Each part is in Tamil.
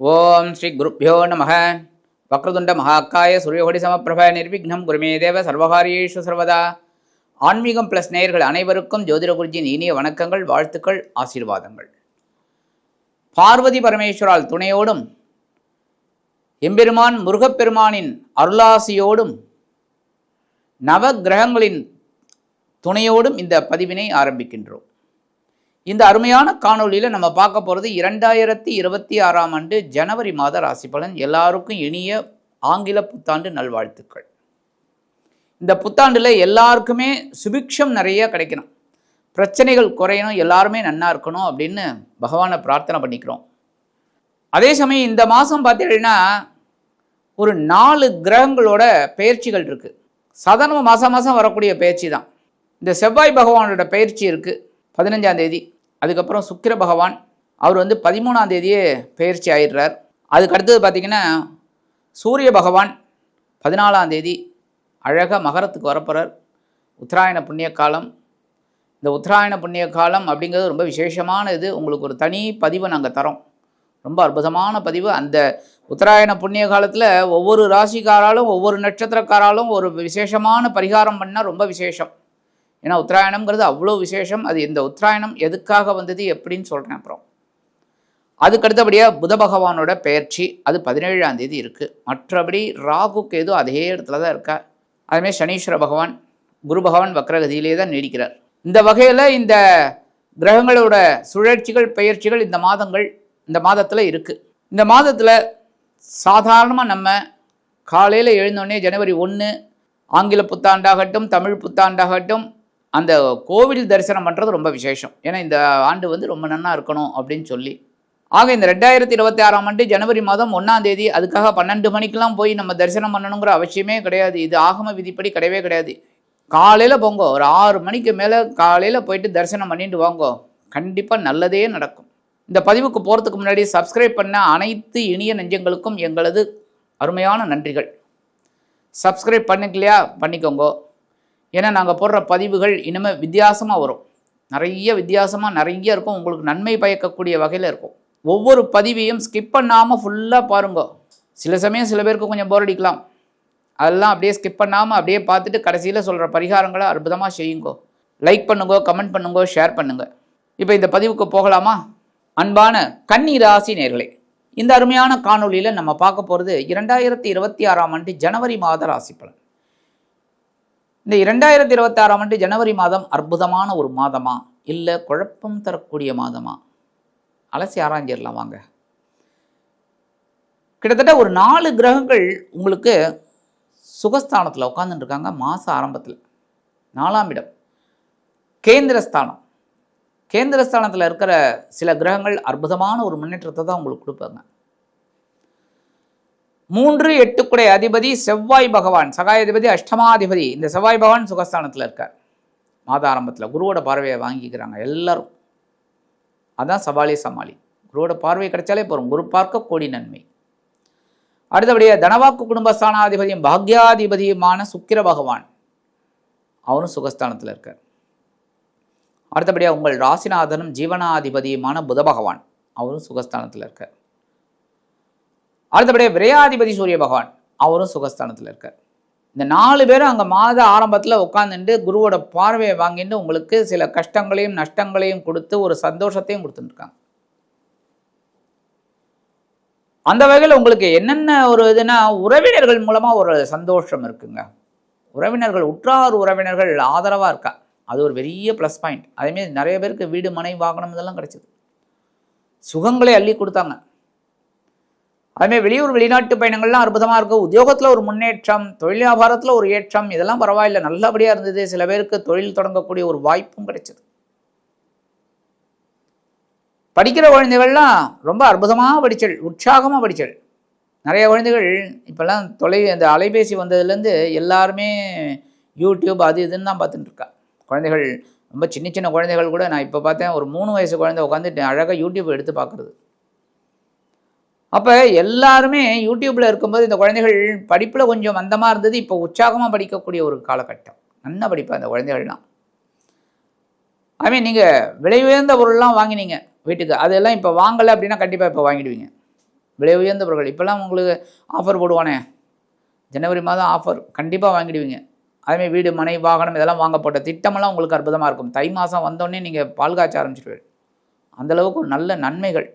ஓம் ஸ்ரீ குருப்பியோ நம வக்ரதுண்ட மகாக்காய சூரியகோடி சமப்பிரப நிர்விக்னம் குருமே தேவ சர்வகாரியேஷு சர்வதா. ஆன்மீகம் பிளஸ் நேயர்கள் அனைவருக்கும் ஜோதிட குருஜியின் இனிய வணக்கங்கள் வாழ்த்துக்கள் ஆசீர்வாதங்கள். பார்வதி பரமேஸ்வரால் துணையோடும் எம்பெருமான் முருகப்பெருமானின் அருளாசியோடும் நவ கிரகங்களின் துணையோடும் இந்த பதிவினை ஆரம்பிக்கின்றோம். இந்த அருமையான காணொளியில் நம்ம பார்க்க போகிறது இரண்டாயிரத்தி இருபத்தி ஆறாம் ஆண்டு ஜனவரி மாத ராசி பலன். எல்லாருக்கும் இனிய ஆங்கில புத்தாண்டு நல்வாழ்த்துக்கள். இந்த புத்தாண்டில் எல்லாருக்குமே சுபிக்ஷம் நிறைய கிடைக்கணும். பிரச்சனைகள் குறையணும் எல்லாருமே நன்னா இருக்கணும் அப்படின்னு பகவானை பிரார்த்தனை பண்ணிக்கிறோம். அதே சமயம் இந்த மாதம் பார்த்தீங்கன்னா ஒரு நாலு கிரகங்களோட பயிற்சிகள் இருக்குது சாதாரண மாதம் மாதம் வரக்கூடிய பயிற்சி தான். இந்த செவ்வாய் பகவானோட பயிற்சி இருக்குது பதினஞ்சாம் தேதி. அதுக்கப்புறம் சுக்கிர பகவான் அவர் வந்து பதிமூணாம் தேதியே பயிற்சி ஆயிடுறார். அதுக்கு அடுத்தது பார்த்திங்கன்னா சூரிய பகவான் பதினாலாம் தேதி அழகாக மகரத்துக்கு வரப்போகிறார் உத்தராயண புண்ணிய காலம். இந்த உத்தராயண புண்ணிய காலம் அப்படிங்கிறது ரொம்ப விசேஷமான இது. உங்களுக்கு ஒரு தனி பதிவை நாங்கள் தரோம். ரொம்ப அற்புதமான பதிவு. அந்த உத்தராயண புண்ணிய காலத்தில் ஒவ்வொரு ராசிக்காராலும் ஒவ்வொரு நட்சத்திரக்காராலும் ஒரு விசேஷமான பரிகாரம் பண்ணால் ரொம்ப விசேஷம். ஏன்னா உத்தராயணம்ங்கிறது அவ்வளோ விசேஷம். அது இந்த உத்தராயணம் எதுக்காக வந்தது எப்படின்னு சொல்கிறேன் அப்புறம். அதுக்கு அடுத்தபடியாக புத பகவானோட பெயர்ச்சி அது பதினேழாம் தேதி இருக்குது மற்றபடி ராகுக்கு ஏதோ அதே இடத்துல தான் இருக்கா. அதுமாதிரி சனீஸ்வர பகவான் குரு பகவான் வக்ரகதியிலே தான் நீடிக்கிறார். இந்த வகையில் இந்த கிரகங்களோட சுழற்சிகள் பெயர்ச்சிகள் இந்த மாதங்கள் இந்த மாதத்தில் இருக்குது இந்த மாதத்தில் சாதாரணமாக நம்ம காலையில் எழுந்தோடனே ஜனவரி ஒன்று ஆங்கில புத்தாண்டாகட்டும் தமிழ் புத்தாண்டாகட்டும் அந்த கோவில் தரிசனம் பண்ணுறது ரொம்ப விசேஷம். ஏன்னா இந்த ஆண்டு வந்து ரொம்ப நன்னா இருக்கணும் அப்படின்னு சொல்லி. ஆக இந்த ரெண்டாயிரத்தி இருபத்தி ஆறாம் ஆண்டு ஜனவரி மாதம் ஒன்றாம் தேதி அதுக்காக பன்னெண்டு மணிக்கெலாம் போய் நம்ம தரிசனம் பண்ணணுங்கிற அவசியமே கிடையாது. இது ஆகம விதிப்படி கிடையவே கிடையாது. காலையில் போங்க. ஒரு ஆறு மணிக்கு மேலே காலையில் போயிட்டு தரிசனம் பண்ணிட்டு வாங்கோ. கண்டிப்பாக நல்லதே நடக்கும். இந்த பதிவுக்கு போகிறதுக்கு முன்னாடி சப்ஸ்கிரைப் பண்ண அனைத்து இனிய நெஞ்சங்களுக்கும் எங்களது அருமையான நன்றிகள். சப்ஸ்கிரைப் பண்ணிக்கலையா? பண்ணிக்கோங்க. ஏன்னா நாங்கள் போடுற பதிவுகள் இனிமேல் வித்தியாசமாக வரும். நிறைய வித்தியாசமாக நிறைய இருக்கும். உங்களுக்கு நன்மை பயக்கக்கூடிய வகையில் இருக்கும். ஒவ்வொரு பதிவையும் ஸ்கிப் பண்ணாமல் ஃபுல்லாக பாருங்க. சில சமயம் சில பேருக்கு கொஞ்சம் போர் அடிக்கலாம். அதெல்லாம் அப்படியே ஸ்கிப் பண்ணாமல் அப்படியே பார்த்துட்டு கடைசியில் சொல்கிற பரிகாரங்களை அற்புதமாக செய்யுங்கோ. லைக் பண்ணுங்கோ கமெண்ட் பண்ணுங்கோ ஷேர் பண்ணுங்க. இப்போ இந்த பதிவுக்கு போகலாமா? அன்பான கன்னி ராசி நேர்களே இந்த அருமையான காணொளியில் நம்ம பார்க்க போகிறது இரண்டாயிரத்தி இருபத்தி ஆறாம் ஆண்டு ஜனவரி மாத ராசி பலன். இந்த இரண்டாயிரத்தி இருபத்தி ஆறாம் ஆண்டு ஜனவரி மாதம் அற்புதமான ஒரு மாதமா? இல்லை குழப்பம் தரக்கூடிய மாதமா? அலசி ஆராய்ஞ்சிடலாம் வாங்க. கிட்டத்தட்ட ஒரு நாலு கிரகங்கள் உங்களுக்கு சுகஸ்தானத்தில் உட்காந்துட்டு இருக்காங்க மாத ஆரம்பத்தில். நாலாம் இடம் கேந்திரஸ்தானம். கேந்திரஸ்தானத்தில் இருக்கிற சில கிரகங்கள் அற்புதமான ஒரு முன்னேற்றத்தை தான் உங்களுக்கு கொடுப்பாங்க. மூன்று எட்டுக்குடை அதிபதி செவ்வாய் பகவான் சகாயாதிபதி அஷ்டமாதிபதி. இந்த செவ்வாய் பகவான் சுகஸ்தானத்தில் இருக்கார். மாத ஆரம்பத்தில் குருவோட பார்வையை வாங்கிக்கிறாங்க எல்லாரும். அதான் சவாலே சமாளி. குருவோட பார்வை கிடைச்சாலே போகிறோம் குரு பார்க்க கோடி நன்மை. அடுத்தபடியாக தனவாக்கு குடும்பஸ்தானாதிபதியும் பாக்யாதிபதியுமான சுக்கிர பகவான். அவரும் சுகஸ்தானத்தில் இருக்கார். அடுத்தபடியாக உங்கள் ராசிநாதனும் ஜீவனாதிபதியுமான புத பகவான். அவரும் சுகஸ்தானத்தில் இருக்கார். அடுத்தபடியே விரையாதிபதி சூரிய பகவான் அவரும் சுகஸ்தானத்தில் இருக்கார். இந்த நாலு பேரும் அங்கே மாத ஆரம்பத்தில் உட்காந்துட்டு குருவோட பார்வையை வாங்கிட்டு உங்களுக்கு சில கஷ்டங்களையும் நஷ்டங்களையும் கொடுத்து ஒரு சந்தோஷத்தையும் கொடுத்துட்டுருக்காங்க. அந்த வகையில் உங்களுக்கு என்னென்ன ஒரு இதுனா உறவினர்கள் மூலமாக ஒரு சந்தோஷம் இருக்குங்க. உறவினர்கள் உற்றார் உறவினர்கள் ஆதரவாக இருக்கா? அது ஒரு பெரிய ப்ளஸ் பாயிண்ட் அதேமாரி நிறைய பேருக்கு வீடு மனை வாகனம் இதெல்லாம் கிடச்சிது. சுகங்களே அள்ளி கொடுத்தாங்க. அதுமாதிரி வெளியூர் வெளிநாட்டு பயணங்கள்லாம் அற்புதமாக இருக்கும். உத்தியோகத்தில் ஒரு முன்னேற்றம் தொழில் வியாபாரத்தில் ஒரு ஏற்றம் இதெல்லாம் பரவாயில்ல. நல்லபடியாக இருந்தது. சில பேருக்கு தொழில் தொடங்கக்கூடிய ஒரு வாய்ப்பும் கிடைச்சது. படிக்கிற குழந்தைகள்லாம் ரொம்ப அற்புதமாக படிச்சல் உற்சாகமாக படிச்சல். நிறைய குழந்தைகள் இப்போல்லாம் தொலை இந்த அலைபேசி வந்ததுலேருந்து எல்லாருமே யூடியூப் அது இதுன்னு தான் பார்த்துட்டு இருக்கா. குழந்தைகள் ரொம்ப சின்ன சின்ன குழந்தைகள் கூட நான் இப்போ பார்த்தேன் ஒரு மூணு வயசு குழந்தை உட்காந்துட்டு அழகாக யூடியூப் எடுத்து பார்க்குறது. அப்போ எல்லாருமே யூடியூப்பில் இருக்கும்போது இந்த குழந்தைகள் படிப்பில் கொஞ்சம் மந்தமாக இருந்தது இப்போ உற்சாகமாக படிக்கக்கூடிய ஒரு காலகட்டம். நல்லா படிப்பேன் அந்த குழந்தைகள்லாம். ஐ நீங்கள் விலை உயர்ந்த பொருள்லாம் வாங்கினீங்க வீட்டுக்கு. அதெல்லாம் இப்போ வாங்கலை அப்படின்னா கண்டிப்பாக இப்போ வாங்கிடுவீங்க. விலை உயர்ந்த பொருட்கள். இப்போல்லாம் உங்களுக்கு ஆஃபர் போடுவானே. ஜனவரி மாதம் ஆஃபர் கண்டிப்பாக வாங்கிடுவீங்க. அதுமாதிரி வீடு மனை வாகனம் இதெல்லாம் வாங்க போட்ட திட்டமெல்லாம் உங்களுக்கு அற்புதமாக இருக்கும். தை மாதம் வந்தோடனே நீங்கள் பால் காய்ச்ச ஆரம்பிச்சிடுவீங்க அந்தளவுக்கு நல்ல நன்மைகள்.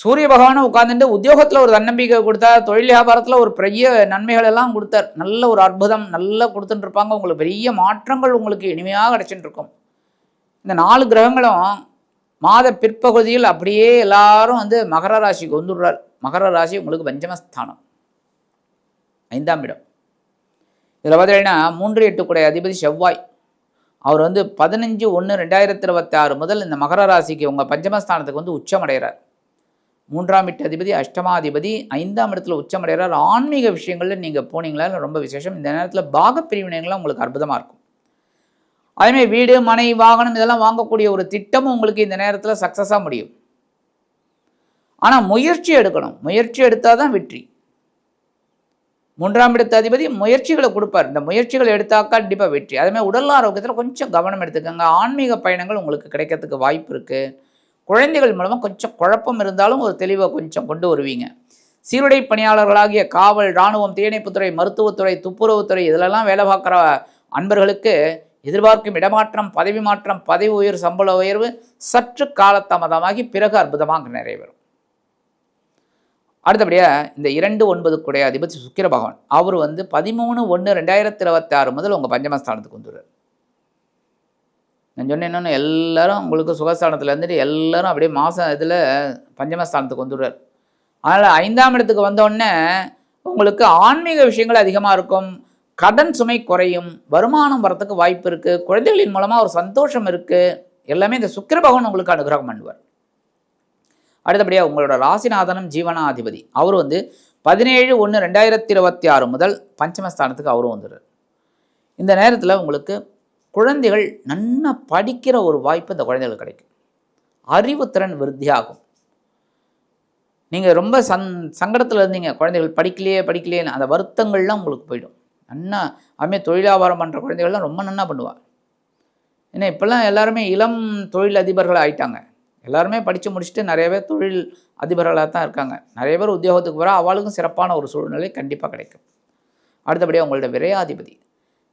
சூரிய பகவானை உட்காந்துட்டு உத்தியோகத்தில் ஒரு தன்னம்பிக்கை கொடுத்தார் தொழில் வியாபாரத்தில் ஒரு பெரிய நன்மைகள் எல்லாம் கொடுத்தார். நல்ல ஒரு அற்புதம் நல்லா கொடுத்துட்டு இருப்பாங்க. உங்களுக்கு பெரிய மாற்றங்கள் உங்களுக்கு இனிமையாக கிடச்சிட்டு இருக்கும். இந்த நாலு கிரகங்களும் மாத பிற்பகுதியில் அப்படியே எல்லாரும் வந்து மகர ராசிக்கு வந்துடுறார். மகர ராசி உங்களுக்கு பஞ்சமஸ்தானம். ஐந்தாம் இடம். இதில் பார்த்தீங்கன்னா மூன்று எட்டு குடை அதிபதி செவ்வாய். அவர் வந்து பதினஞ்சு ஒன்று ரெண்டாயிரத்தி இருபத்தி ஆறு முதல் இந்த மகர ராசிக்கு உங்கள் பஞ்சமஸ்தானத்துக்கு வந்து உச்சமடைகிறார். மூன்றாம் வீட்டு அதிபதி அஷ்டமாதிபதி ஐந்தாம் இடத்துல உச்சமடைகிறார். ஆன்மீக விஷயங்களில் நீங்கள் போனீங்களா? ரொம்ப விசேஷம்? இந்த நேரத்தில் பாக பிரிவினைகள்லாம் உங்களுக்கு அற்புதமாக இருக்கும். அதேமாதிரி வீடு மனை வாகனம் இதெல்லாம் வாங்கக்கூடிய ஒரு திட்டமும் உங்களுக்கு இந்த நேரத்தில் சக்ஸஸாக முடியும். ஆனால் முயற்சி எடுக்கணும். முயற்சி எடுத்தால் தான் வெற்றி. மூன்றாம் இடத்த அதிபதி முயற்சிகளை கொடுப்பார். இந்த முயற்சிகளை எடுத்தாக்கா கண்டிப்பாக வெற்றி. அதேமாதிரி உடல் ஆரோக்கியத்தில் கொஞ்சம் கவனம் எடுத்துக்கோங்க. ஆன்மீக பயணங்கள் உங்களுக்கு கிடைக்கிறதுக்கு வாய்ப்பு இருக்குது குழந்தைகள் மூலமாக கொஞ்சம் குழப்பம் இருந்தாலும் ஒரு தெளிவை கொஞ்சம் கொண்டு வருவீங்க. சீருடை பணியாளர்களாகிய காவல் இராணுவம் தீயணைப்புத்துறை மருத்துவத்துறை துப்புரவுத்துறை இதிலெல்லாம் வேலை பார்க்குற அன்பர்களுக்கு எதிர்பார்க்கும் இடமாற்றம் பதவி மாற்றம் பதவி உயர்வு சம்பள உயர்வு சற்று காலதாமதமாகி பிறகு அற்புதமாக நிறைவேறும் அடுத்தபடியாக இந்த இரண்டு ஒன்பதுக்குடைய அதிபதி சுக்கிர பகவான். அவர் வந்து பதிமூணு ஒன்று ரெண்டாயிரத்தி இருபத்தி ஆறு முதல் உங்கள் பஞ்சமஸ்தானத்துக்கு வந்துடுறார். நான் சொன்னேன் என்னென்னு எல்லாரும் உங்களுக்கு சுகஸ்தானத்தில் இருந்துட்டு எல்லாரும் அப்படியே மாதம் இதில் பஞ்சமஸ்தானத்துக்கு வந்துடுறார். அதனால் ஐந்தாம் இடத்துக்கு வந்தோடனே உங்களுக்கு ஆன்மீக விஷயங்கள் அதிகமாக இருக்கும். கடன் சுமை குறையும். வருமானம் வரத்துக்கு வாய்ப்பு இருக்குது குழந்தைகளின் மூலமாக ஒரு சந்தோஷம் இருக்குது எல்லாமே இந்த சுக்கிர பகவான் உங்களுக்கு அனுகிரகம் பண்ணுவார். அடுத்தபடியாக உங்களோட ராசிநாதனம் ஜீவனாதிபதி. அவர் வந்து பதினேழு ஒன்று ரெண்டாயிரத்தி இருபத்தி ஆறு முதல் பஞ்சமஸ்தானத்துக்கு அவரும் வந்துடுறார். இந்த நேரத்தில் உங்களுக்கு குழந்தைகள் நன்னா படிக்கிற ஒரு வாய்ப்பு இந்த குழந்தைகளுக்கு கிடைக்கும். அறிவுத்திறன் விருத்தியாகும். நீங்கள் ரொம்ப சந் சங்கடத்தில் இருந்தீங்க குழந்தைகள் படிக்கலையே படிக்கலையே அந்த வருத்தங்கள்லாம் உங்களுக்கு போயிடும். நன்னா அதுமாதிரி தொழிலாபாரம் பண்ணுற குழந்தைகள்லாம் ரொம்ப நன்னா பண்ணுவாள் ஏன்னா இப்போல்லாம் எல்லாருமே இளம் தொழில் அதிபர்கள் ஆயிட்டாங்க. எல்லாருமே படித்து முடிச்சுட்டு நிறைய பேர் தொழில் அதிபர்களாக தான் இருக்காங்க. நிறைய பேர் உத்தியோகத்துக்கு வர அவளுக்கும் சிறப்பான ஒரு சூழ்நிலை கண்டிப்பாக கிடைக்கும். அடுத்தபடியாக உங்களோட விரையாதிபதி.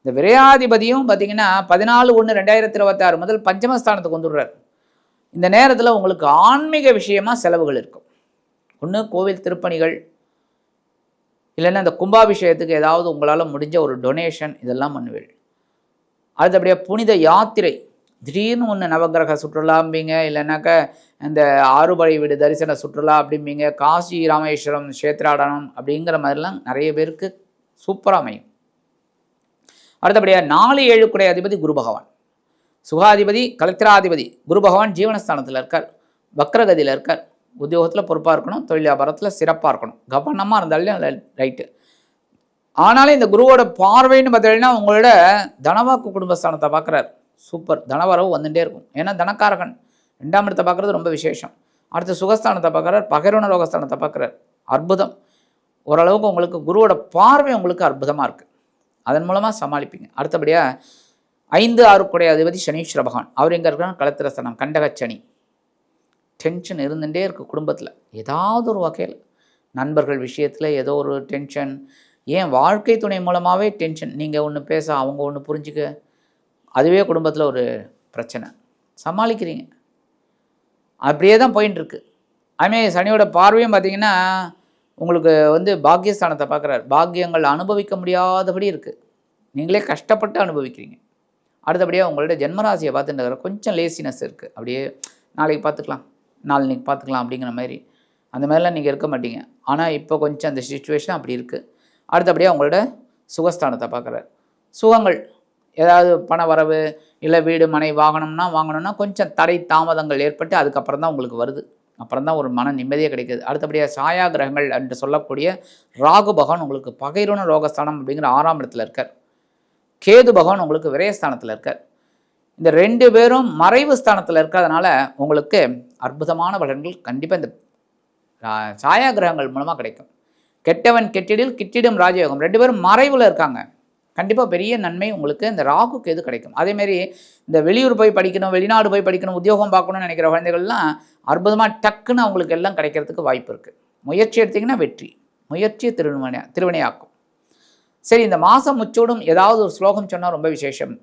இந்த விரையாதிபதியும் பார்த்தீங்கன்னா பதினாலு ஒன்று ரெண்டாயிரத்தி இருபத்தாறு முதல் பஞ்சமஸ்தானத்துக்கு வந்துடுறார். இந்த நேரத்தில் உங்களுக்கு ஆன்மீக விஷயமாக செலவுகள் இருக்கும். ஒன்று கோவில் திருப்பணிகள். இல்லைன்னா இந்த கும்பாபிஷேகத்துக்கு ஏதாவது உங்களால் முடிஞ்ச ஒரு டொனேஷன் இதெல்லாம் பண்ணுவீள் அடுத்தபடியாக புனித யாத்திரை. திடீர்னு ஒன்று நவகிரக சுற்றுலாம்பிங்க இல்லைனாக்கா இந்த ஆறுபடை வீடு தரிசன சுற்றுலா அப்படிம்பிங்க. காசி ராமேஸ்வரம் சேத்ராடனம் அப்படிங்கிற மாதிரிலாம் நிறைய பேருக்கு சூப்பராக அமையும். அடுத்தபடியாக நாலு ஏழுக்குடைய அதிபதி குரு பகவான். சுகாதிபதி கலத்திராதிபதி குரு பகவான் ஜீவனஸ்தானத்தில் இருக்கார். வக்ரகதியில் இருக்கார். உத்தியோகத்தில் பொறுப்பாக இருக்கணும் தொழில் வியாபாரத்தில் சிறப்பாக இருக்கணும். கவனமாக இருந்தாலும் ரைட்டு ஆனாலும் இந்த குருவோட பார்வைன்னு பார்த்தீங்கன்னா உங்களோட தனவாக்கு குடும்பஸ்தானத்தை பார்க்குறாரு. சூப்பர் தனவரவு வந்துட்டே இருக்கும். ஏன்னா தனக்காரகன். ரெண்டாம் இடத்தை பார்க்குறது ரொம்ப விசேஷம். அடுத்து சுகஸ்தானத்தை பார்க்குறார். பகிர்வன லோகஸ்தானத்தை பார்க்குறார். அற்புதம். ஓரளவுக்கு உங்களுக்கு குருவோட பார்வை உங்களுக்கு அற்புதமாக இருக்குது அதன் மூலமாக சமாளிப்பீங்க. அடுத்தபடியாக ஐந்து ஆறுக்குடைய அதிபதி சனீஸ்வர பகவான். அவர் எங்கே இருக்கிறாங்க கலத்திரஸ்தானம் கண்டகச்சனி. டென்ஷன் இருந்துகிட்டே இருக்குது குடும்பத்தில். ஏதாவது ஒரு வகையில். நண்பர்கள் விஷயத்தில் ஏதோ ஒரு டென்ஷன் ஏன் வாழ்க்கை துணை மூலமாகவே டென்ஷன் நீங்கள் ஒன்று பேச அவங்க ஒன்று புரிஞ்சுக்க. அதுவே குடும்பத்தில் ஒரு பிரச்சனை. சமாளிக்கிறீங்க. அப்படியே தான் போயின்ட்டுருக்கு அதுமாரி சனியோட பார்வையும் பார்த்திங்கன்னா உங்களுக்கு வந்து பாக்கியஸ்தானத்தை பார்க்குறாரு. பாக்கியங்கள் அனுபவிக்க முடியாதபடி இருக்குது நீங்களே கஷ்டப்பட்டு அனுபவிக்கிறீங்க. அடுத்தபடியாக உங்களோட ஜென்மராசியை பார்த்துட்டு கொஞ்சம் லேசினஸ் இருக்குது அப்படியே நாளைக்கு பார்த்துக்கலாம். நாளைக்கு பார்த்துக்கலாம் அப்படிங்கிற மாதிரி. அந்த மாதிரிலாம் நீங்கள் இருக்க மாட்டீங்க. ஆனால் இப்போ கொஞ்சம் அந்த சுச்சுவேஷன் அப்படி இருக்குது அடுத்தபடியாக உங்களோட சுகஸ்தானத்தை பார்க்குறாரு. சுகங்கள் ஏதாவது பண வரவு இல்லை வீடு மனை வாங்கணும்னா வாங்கணும்னா கொஞ்சம் தடை தாமதங்கள் ஏற்பட்டு அதுக்கப்புறம் தான் உங்களுக்கு வருது. அப்புறம் தான் ஒரு மன நிம்மதியே கிடைக்குது. அடுத்தபடியாக சாயா கிரகங்கள் என்று சொல்லக்கூடிய ராகு பகவான் உங்களுக்கு பகைரோன ரோகஸ்தானம் அப்படிங்கிற ஆறாம் இடத்துல இருக்கார். கேது பகவான் உங்களுக்கு விரயஸ்தானத்தில் இருக்கார். இந்த ரெண்டு பேரும் மறைவு ஸ்தானத்தில் இருக்கிறதுனால உங்களுக்கு அற்புதமான பலன்கள் கண்டிப்பாக இந்த சாயா கிரகங்கள் மூலமாக கிடைக்கும். கெட்டவன் கெட்டிடில் கிட்டிடும் ராஜயோகம். ரெண்டு பேரும் மறைவில் இருக்காங்க. கண்டிப்பாக பெரிய நன்மை உங்களுக்கு இந்த ராகுக்கு எது கிடைக்கும். அதேமாரி இந்த வெளியூர் போய் படிக்கணும் வெளிநாடு போய் படிக்கணும் உத்தியோகம் பார்க்கணும்னு நினைக்கிற குழந்தைகள்லாம் அற்புதமாக டக்குன்னு அவங்களுக்கு எல்லாம் கிடைக்கிறதுக்கு வாய்ப்பு இருக்குது முயற்சி எடுத்திங்கன்னா வெற்றி. முயற்சி திருவினை திருவினையாக்கும் சரி இந்த மாதம் முச்சூடும் ஏதாவது ஒரு ஸ்லோகம் சொன்னால் ரொம்ப விசேஷம்.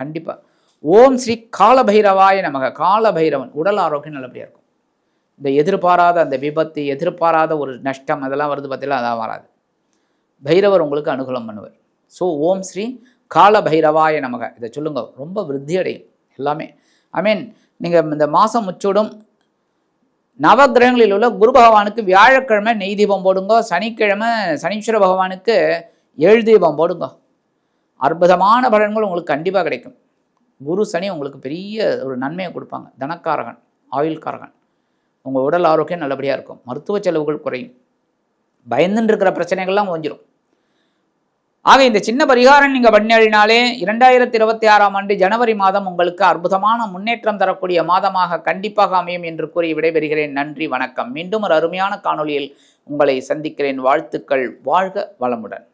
கண்டிப்பாக ஓம் ஸ்ரீ காலபைரவாய நமக. காலபைரவன் உடல் ஆரோக்கியம் நல்லபடியாக இருக்கும். இந்த எதிர்பாராத அந்த விபத்து எதிர்பாராத ஒரு நஷ்டம் அதெல்லாம் வருது பார்த்தீங்களா அதான் வராது. பைரவர் உங்களுக்கு அனுகூலம் பண்ணுவார். ஸோ ஓம் ஸ்ரீ கால பைரவாய நமக. இதை சொல்லுங்க ரொம்ப விருத்தி அடையும் எல்லாமே. ஐ மீன் நீங்கள் இந்த மாதம் முச்சூடும் நவகிரகங்களில் உள்ள குரு பகவானுக்கு வியாழக்கிழமை நெய் தீபம் போடுங்க சனிக்கிழமை சனீஸ்வர பகவானுக்கு ஏழு தீபம் போடுங்க. அற்புதமான பலன்கள் உங்களுக்கு கண்டிப்பாக கிடைக்கும். குரு சனி உங்களுக்கு பெரிய ஒரு நன்மையை கொடுப்பாங்க. தனக்காரகன் ஆயுள்காரகன். உங்கள் உடல் ஆரோக்கியம் நல்லபடியாக இருக்கும். மருத்துவ செலவுகள் குறையும். பயந்துன்னு இருக்கிற பிரச்சனைகள்லாம் ஓஞ்சிரும். ஆக இந்த சின்ன பரிகாரம் நீங்கள் பண்ணினாலே இரண்டாயிரத்தி இருபத்தி ஆறாம் ஆண்டு ஜனவரி மாதம் உங்களுக்கு அற்புதமான முன்னேற்றம் தரக்கூடிய மாதமாக கண்டிப்பாக அமையும் என்று கூறி விடைபெறுகிறேன். நன்றி வணக்கம். மீண்டும் ஒரு அருமையான காணொளியில் உங்களை சந்திக்கிறேன். வாழ்த்துக்கள். வாழ்க வளமுடன்.